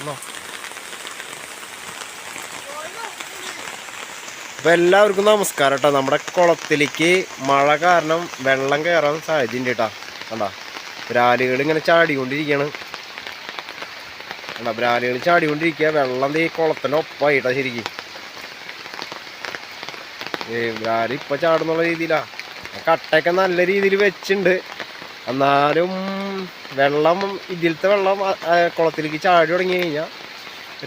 എന്നോ. അപ്പൊ എല്ലാവർക്കും നമസ്കാരം കേട്ടോ. നമ്മുടെ കുളത്തിലേക്ക് മഴ കാരണം വെള്ളം കയറാൻ സാധ്യതയുണ്ട് കേട്ടോ. കണ്ടാ? ബ്രാലുകൾ ഇങ്ങനെ ചാടിക്കൊണ്ടിരിക്കുകയാണ്. കണ്ടാ? ബ്രാലുകൾ ചാടിക്കൊണ്ടിരിക്കുക. വെള്ളം ഈ കുളത്തിന്റെ ഒപ്പമായിട്ടാ ശരിക്കും. ഏ ഇപ്പൊ ചാടുന്നുള്ള രീതിയിലാ. കട്ടയൊക്കെ നല്ല രീതിയിൽ വെച്ചിട്ടുണ്ട്. എന്നാലും വെള്ളം ഇതിലത്തെ വെള്ളം കുളത്തിലേക്ക് ചാടി തുടങ്ങി കഴിഞ്ഞാൽ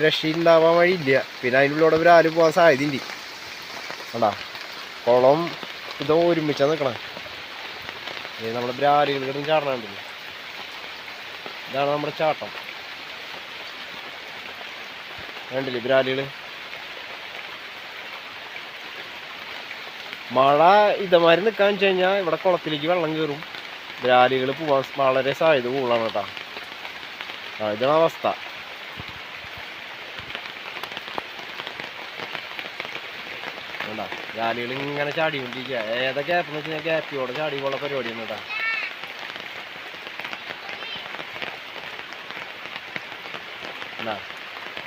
രക്ഷയുണ്ടാവാൻ വഴിയില്ല. പിന്നെ അതിനുള്ളിലൂടെ ആരും പോകാൻ സാധ്യതയുണ്ട് കണ്ടാ? കുളം ഇതോ ഒരുമിച്ചാ നിൽക്കണേ നമ്മുടെ ബ്രാരികളും കിടന്ന് ചാടണുണ്ടല്ലോ ഇതാണ് നമ്മുടെ ചാട്ടം. വേണ്ടില്ലേ ബ്രാലികൾ മഴ ഇതമാതിരി നിൽക്കാന്ന് വെച്ച് കഴിഞ്ഞാൽ ഇവിടെ കുളത്തിലേക്ക് വെള്ളം കയറും ബ്രാലുകൾ പോവാൻ വളരെ സാധ്യത കൂടുതലാണ് കേട്ടോ. ഇതാണ് അവസ്ഥ. വേണ്ട ഇങ്ങനെ ഇങ്ങനെ ചാടിക്കൊണ്ടിരിക്കുക ഏതാ ഗ്യാപ്പ് എന്ന് വെച്ച് കഴിഞ്ഞാൽ ഗ്യാപ്പിയോടെ ചാടി പോലുള്ള പരിപാടിയാണ് കേട്ടോ. എന്നാ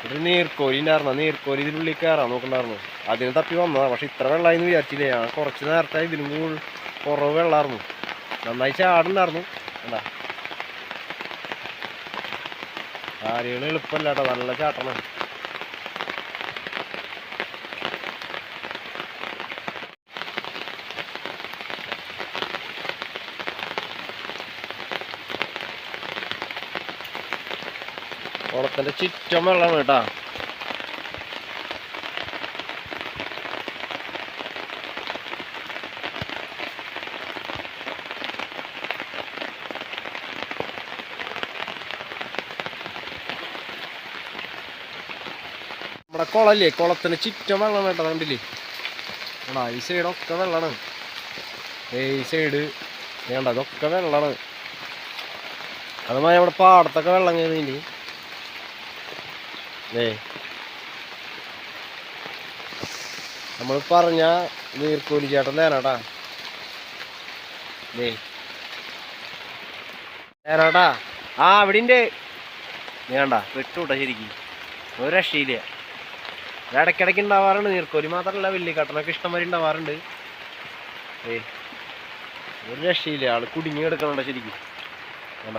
ഒരു നീർക്കോലി ഉണ്ടായിരുന്നു. നീർക്കോലി ഇതിനുള്ളിൽ കയറാൻ നോക്കണ്ടായിരുന്നു അതിന് തപ്പി വന്നതാണ് പക്ഷെ ഇത്ര വെള്ളമായിരുന്നു വിചാരിച്ചില്ലേ? ഞാൻ കുറച്ച് നേരത്തെ ഇതിനും കുറവ് വെള്ളമായിരുന്നു നന്നായി ചാടുണ്ടായിരുന്നു എന്താ കാര്യങ്ങൾ എളുപ്പമല്ല കേട്ടോ നല്ല ചാട്ടണം കുളത്തിന്റെ ചുറ്റം വെള്ളമാണ് കേട്ടാ. നമ്മുടെ കുളല്ലേ? കുളത്തിന് ചുറ്റും വെള്ളം കേട്ടോ കണ്ടില്ലേ? ആണോ ഈ സൈഡൊക്കെ വെള്ളമാണ് ഈ സൈഡ് വേണ്ട അതൊക്കെ വെള്ളമാണ് അതുമായി അവിടെ പാടത്തൊക്കെ വെള്ളം കയറിയില്ലേ ഏ നമ്മൾ പറഞ്ഞ നീർക്കൂലി ചേട്ടൻ തേനാട്ടാ ഏ തേനാട്ടാ ആ അവിടെ ഉണ്ട് വേണ്ട വിട്ടുവിട്ടാ ശരിക്കും. ഒരു രക്ഷയില്ല. ഇത് ഇടയ്ക്കിടയ്ക്ക് ഉണ്ടാവാറുണ്ട് നീർക്കോലി മാത്രമല്ല വലിയ കട്ടനൊക്കെ ഇഷ്ടംമാതിരി ഉണ്ടാവാറുണ്ട്. ഏ ഒരു രക്ഷയില്ല. ആൾ കുടുങ്ങി കിടക്കണുണ്ട് ശരിക്കും. വേണ്ട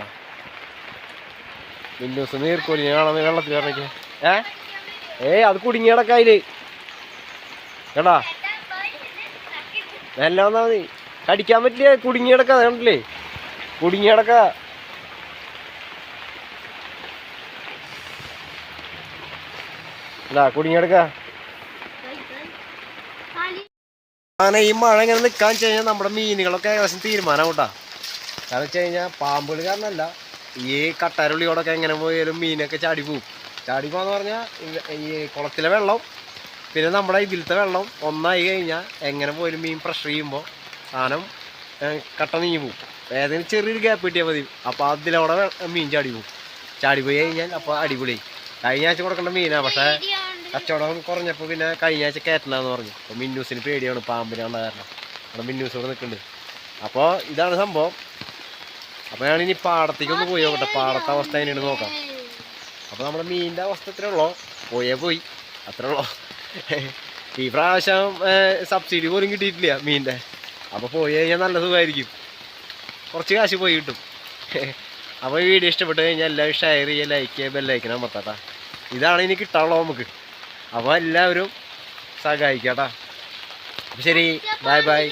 വിൻഡോസ് നീർക്കോലി കാണാൻ വെള്ളത്തിൽ ഇറങ്ങിക്കേ ഏ? ഏയ് അത് കുടുങ്ങി കിടക്കായിൽ കേട്ടാ മെല്ലെ വന്നാ മതി. കടിക്കാൻ പറ്റില്ല കുടുങ്ങി കിടക്കാ കണ്ടില്ലേ? കുടുങ്ങി കിടക്ക. ഇല്ല കുടുങ്ങി കിടക്ക അങ്ങനെ ഈ മഴ ഇങ്ങനെ നിൽക്കാൻ വെച്ച് കഴിഞ്ഞാൽ നമ്മുടെ മീനുകളൊക്കെ ഏകദേശം തീരുമാനം കേട്ടാ കാരണം വെച്ച് കഴിഞ്ഞാൽ പാമ്പുകൾ കാരണമല്ല ഈ കട്ടാരുള്ളിയോടൊക്കെ എങ്ങനെ പോയാലും മീനൊക്കെ ചാടി പോവും. ചാടി പോകാന്ന് പറഞ്ഞാൽ ഈ കുളത്തിലെ വെള്ളം പിന്നെ നമ്മുടെ ഇതിലത്തെ വെള്ളം ഒന്നായി കഴിഞ്ഞാൽ എങ്ങനെ പോയാലും മീൻ പ്രഷർ ചെയ്യുമ്പോൾ സാധനം കട്ട നീങ്ങി പോവും. ഏതെങ്കിലും ചെറിയൊരു ഗ്യാപ്പ് കിട്ടിയാൽ മതി. അപ്പോൾ അതിലവിടെ മീൻ ചാടി പോവും. ചാടി പോയി കഴിഞ്ഞാൽ അപ്പോൾ അടിപൊളി കഴിഞ്ഞ ആഴ്ച കൊടുക്കേണ്ട മീനാ പക്ഷേ കച്ചവടം കുറഞ്ഞപ്പോൾ പിന്നെ കഴിഞ്ഞ ആഴ്ച പറഞ്ഞു. അപ്പോൾ മിന്നൂസിന് പേടിയാണ് പാമ്പിനാണ് കാരണം. അവിടെ മിന്നൂസ് ഇവിടെ നിൽക്കുന്നുണ്ട്. അപ്പോൾ ഇതാണ് സംഭവം. അപ്പോൾ ഞാനിനി പാടത്തേക്ക് ഒന്ന് പോയി നോക്കട്ടെ. പാടത്തെ അവസ്ഥ എങ്ങനെയാണ് നോക്കാം. അപ്പോൾ നമ്മുടെ മീനിന്റെ അവസ്ഥ ഇത്രേ ഉള്ളൂ? പോയേ പോയി. അത്രേ ഉള്ളൂ? ഈ പ്രാവശ്യം സബ്സിഡി പോലും കിട്ടിയിട്ടില്ല മീനിന്റെ അപ്പോൾ പോയി കഴിഞ്ഞാൽ നല്ല സുഖമായിരിക്കും. കുറച്ച് കാശ് പോയി കിട്ടും. അപ്പോൾ ഈ വീഡിയോ ഇഷ്ടപ്പെട്ട് കഴിഞ്ഞാൽ എല്ലാവരും ഷെയർ ചെയ്യുക ലൈക്ക് ചെയ്യുക ബെല്ലൈക്കണം അമർത്താട്ടാ ഇതാണ് ഇനി കിട്ടാനുള്ളത് നമുക്ക്. അപ്പോൾ എല്ലാവരും സഹായിക്കാട്ടാ കേട്ടോ ശരി ബൈ ബൈ